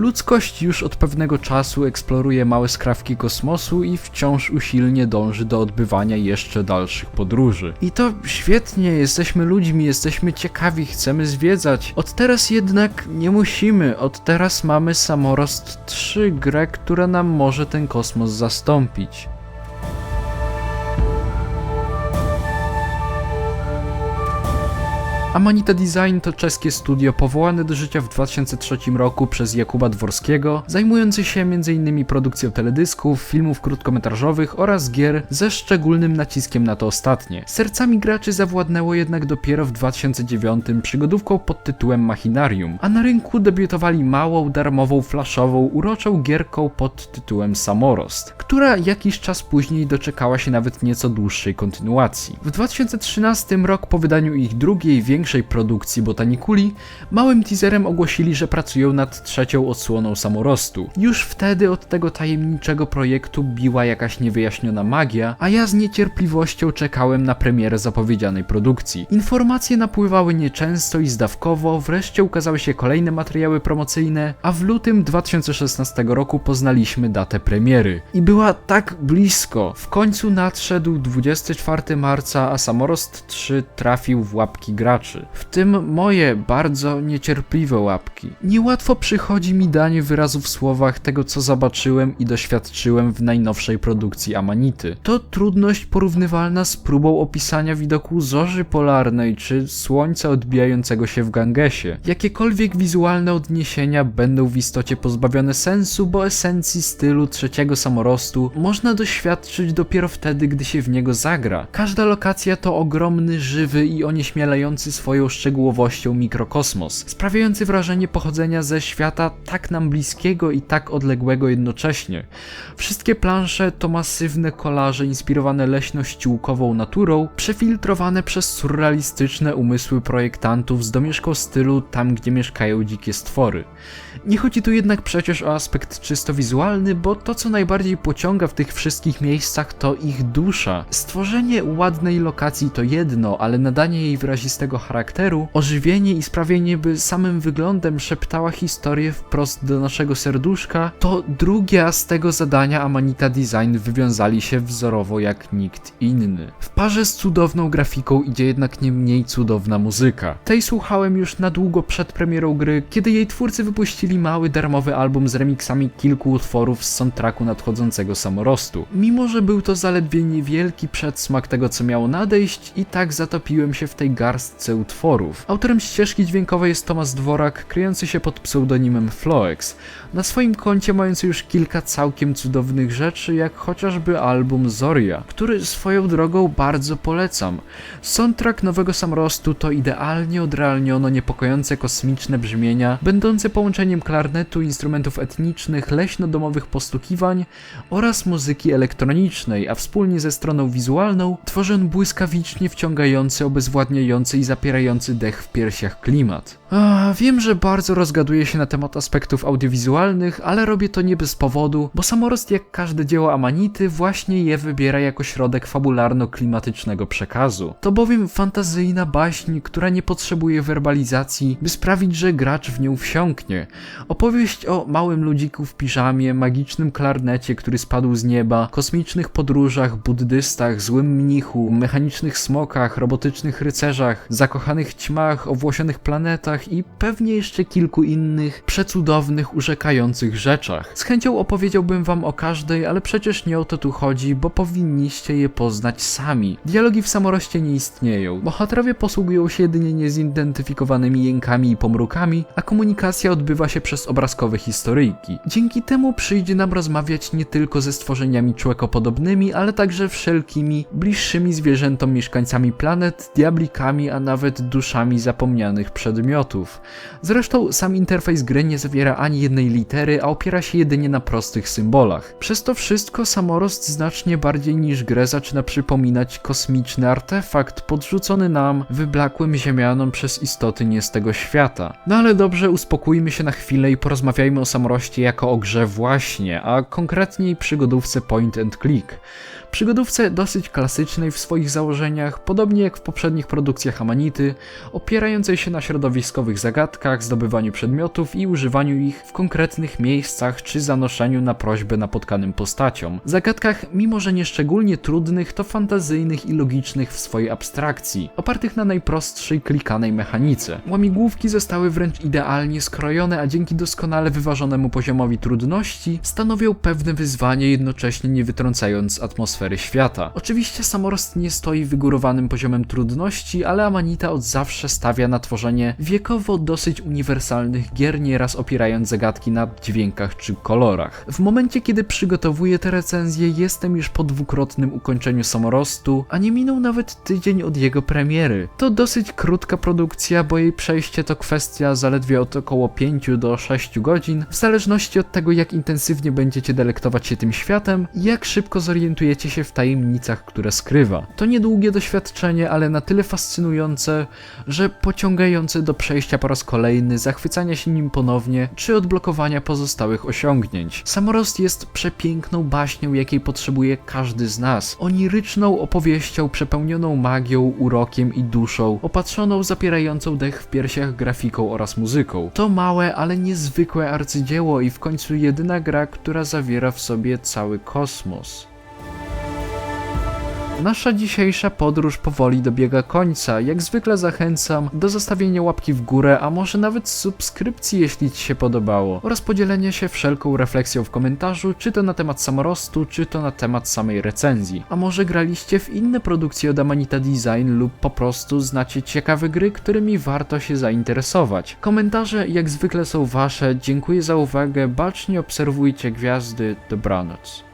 Ludzkość już od pewnego czasu eksploruje małe skrawki kosmosu i wciąż usilnie dąży do odbywania jeszcze dalszych podróży. I to świetnie, jesteśmy ludźmi, jesteśmy ciekawi, chcemy zwiedzać. Od teraz jednak nie musimy, od teraz mamy Samorost 3, grę, która nam może ten kosmos zastąpić. Amanita Design to czeskie studio powołane do życia w 2003 roku przez Jakuba Dworskiego, zajmujące się m.in. produkcją teledysków, filmów krótkometrażowych oraz gier ze szczególnym naciskiem na to ostatnie. Sercami graczy zawładnęło jednak dopiero w 2009 przygodówką pod tytułem Machinarium, a na rynku debiutowali małą, darmową, flashową, uroczą gierką pod tytułem Samorost, która jakiś czas później doczekała się nawet nieco dłuższej kontynuacji. W 2013 rok po wydaniu ich drugiej, większej produkcji Botaniculi, małym teaserem ogłosili, że pracują nad trzecią odsłoną samorostu. Już wtedy od tego tajemniczego projektu biła jakaś niewyjaśniona magia, a ja z niecierpliwością czekałem na premierę zapowiedzianej produkcji. Informacje napływały nieczęsto i zdawkowo, wreszcie ukazały się kolejne materiały promocyjne, a w lutym 2016 roku poznaliśmy datę premiery. I była tak blisko. W końcu nadszedł 24 marca, a Samorost 3 trafił w łapki graczy w tym moje bardzo niecierpliwe łapki. Niełatwo przychodzi mi danie wyrazu w słowach tego, co zobaczyłem i doświadczyłem w najnowszej produkcji Amanity. To trudność porównywalna z próbą opisania widoku zorzy polarnej czy słońca odbijającego się w Gangesie. Jakiekolwiek wizualne odniesienia będą w istocie pozbawione sensu, bo esencji stylu trzeciego samorostu można doświadczyć dopiero wtedy, gdy się w niego zagra. Każda lokacja to ogromny, żywy i onieśmielający swoją szczegółowością mikrokosmos, sprawiający wrażenie pochodzenia ze świata tak nam bliskiego i tak odległego jednocześnie. Wszystkie plansze to masywne kolaże inspirowane leśno-ściółkową naturą, przefiltrowane przez surrealistyczne umysły projektantów z domieszką stylu tam, gdzie mieszkają dzikie stwory. Nie chodzi tu jednak przecież o aspekt czysto wizualny, bo to co najbardziej pociąga w tych wszystkich miejscach to ich dusza. Stworzenie ładnej lokacji to jedno, ale nadanie jej wyrazistego charakteru, ożywienie i sprawienie, by samym wyglądem szeptała historię wprost do naszego serduszka, to drugie z tego zadania Amanita Design wywiązali się wzorowo jak nikt inny. W parze z cudowną grafiką idzie jednak nie mniej cudowna muzyka. Tej słuchałem już na długo przed premierą gry, kiedy jej twórcy wypuścili mały darmowy album z remixami kilku utworów z soundtracku nadchodzącego samorostu. Mimo, że był to zaledwie niewielki przedsmak tego, co miało nadejść, i tak zatopiłem się w tej garstce utworów. Autorem ścieżki dźwiękowej jest Tomasz Dworak, kryjący się pod pseudonimem Floex. Na swoim koncie mający już kilka całkiem cudownych rzeczy, jak chociażby album Zoria, który swoją drogą bardzo polecam. Soundtrack nowego samorostu to idealnie odrealniono niepokojące kosmiczne brzmienia, będące połączeniem klarnetu, instrumentów etnicznych, leśno-domowych postukiwań oraz muzyki elektronicznej, a wspólnie ze stroną wizualną tworzy on błyskawicznie wciągający, obezwładniający i zapierający dech w piersiach klimat. Wiem, że bardzo rozgaduję się na temat aspektów audiowizualnych, ale robię to nie bez powodu, bo samorost jak każde dzieło Amanity właśnie je wybiera jako środek fabularno-klimatycznego przekazu. To bowiem fantazyjna baśń, która nie potrzebuje werbalizacji, by sprawić, że gracz w nią wsiąknie. Opowieść o małym ludziku w piżamie, magicznym klarnecie, który spadł z nieba, kosmicznych podróżach, buddystach, złym mnichu, mechanicznych smokach, robotycznych rycerzach, zakochanych ćmach, owłosionych planetach i pewnie jeszcze kilku innych przecudownych, urzekających rzeczach. Z chęcią opowiedziałbym wam o każdej, ale przecież nie o to tu chodzi, bo powinniście je poznać sami. Dialogi w samoroście nie istnieją. Bohaterowie posługują się jedynie niezidentyfikowanymi jękami i pomrukami, a komunikacja odbywa się przez obrazkowe historyjki. Dzięki temu przyjdzie nam rozmawiać nie tylko ze stworzeniami człekopodobnymi, ale także wszelkimi bliższymi zwierzętom mieszkańcami planet, diablikami, a nawet duszami zapomnianych przedmiotów. Zresztą sam interfejs gry nie zawiera ani jednej litery, a opiera się jedynie na prostych symbolach. Przez to wszystko samorost znacznie bardziej niż grę zaczyna przypominać kosmiczny artefakt podrzucony nam, wyblakłym ziemianom przez istoty nie z tego świata. No ale dobrze, uspokójmy się na chwilę i porozmawiajmy o samoroście jako o grze właśnie, a konkretniej przygodówce point and click. Przygodówce dosyć klasycznej w swoich założeniach, podobnie jak w poprzednich produkcjach Amanity, Amanity, opierającej się na środowiskowych zagadkach, zdobywaniu przedmiotów i używaniu ich w konkretnych miejscach czy zanoszeniu na prośbę napotkanym postaciom. Zagadkach, mimo że nie szczególnie trudnych, to fantazyjnych i logicznych w swojej abstrakcji, opartych na najprostszej klikanej mechanice. Łamigłówki zostały wręcz idealnie skrojone, a dzięki doskonale wyważonemu poziomowi trudności stanowią pewne wyzwanie, jednocześnie nie wytrącając atmosfery świata. Oczywiście Samorost nie stoi wygórowanym poziomem trudności, ale Amanita od zawsze stawia na tworzenie wiekowo dosyć uniwersalnych gier, nieraz opierając zagadki na dźwiękach czy kolorach. W momencie, kiedy przygotowuję te recenzje, jestem już po dwukrotnym ukończeniu Samorostu, a nie minął nawet tydzień od jego premiery. To dosyć krótka produkcja, bo jej przejście to kwestia zaledwie od około 5 do 6 godzin, w zależności od tego, jak intensywnie będziecie delektować się tym światem i jak szybko zorientujecie się w tajemnicach, które skrywa. To niedługie doświadczenie, ale na tyle fascynujące, że pociągające do przejścia po raz kolejny, zachwycania się nim ponownie, czy odblokowania pozostałych osiągnięć. Samorost jest przepiękną baśnią, jakiej potrzebuje każdy z nas. Oniryczną opowieścią przepełnioną magią, urokiem i duszą, opatrzoną zapierającą dech w piersiach grafiką oraz muzyką. To małe, ale niezwykłe arcydzieło i w końcu jedyna gra, która zawiera w sobie cały kosmos. Nasza dzisiejsza podróż powoli dobiega końca. Jak zwykle zachęcam do zostawienia łapki w górę, a może nawet subskrypcji, jeśli Ci się podobało, oraz podzielenia się wszelką refleksją w komentarzu, czy to na temat samorostu, czy to na temat samej recenzji. A może graliście w inne produkcje od Amanita Design lub po prostu znacie ciekawe gry, którymi warto się zainteresować. Komentarze jak zwykle są Wasze. Dziękuję za uwagę. Bacznie obserwujcie gwiazdy. Dobranoc.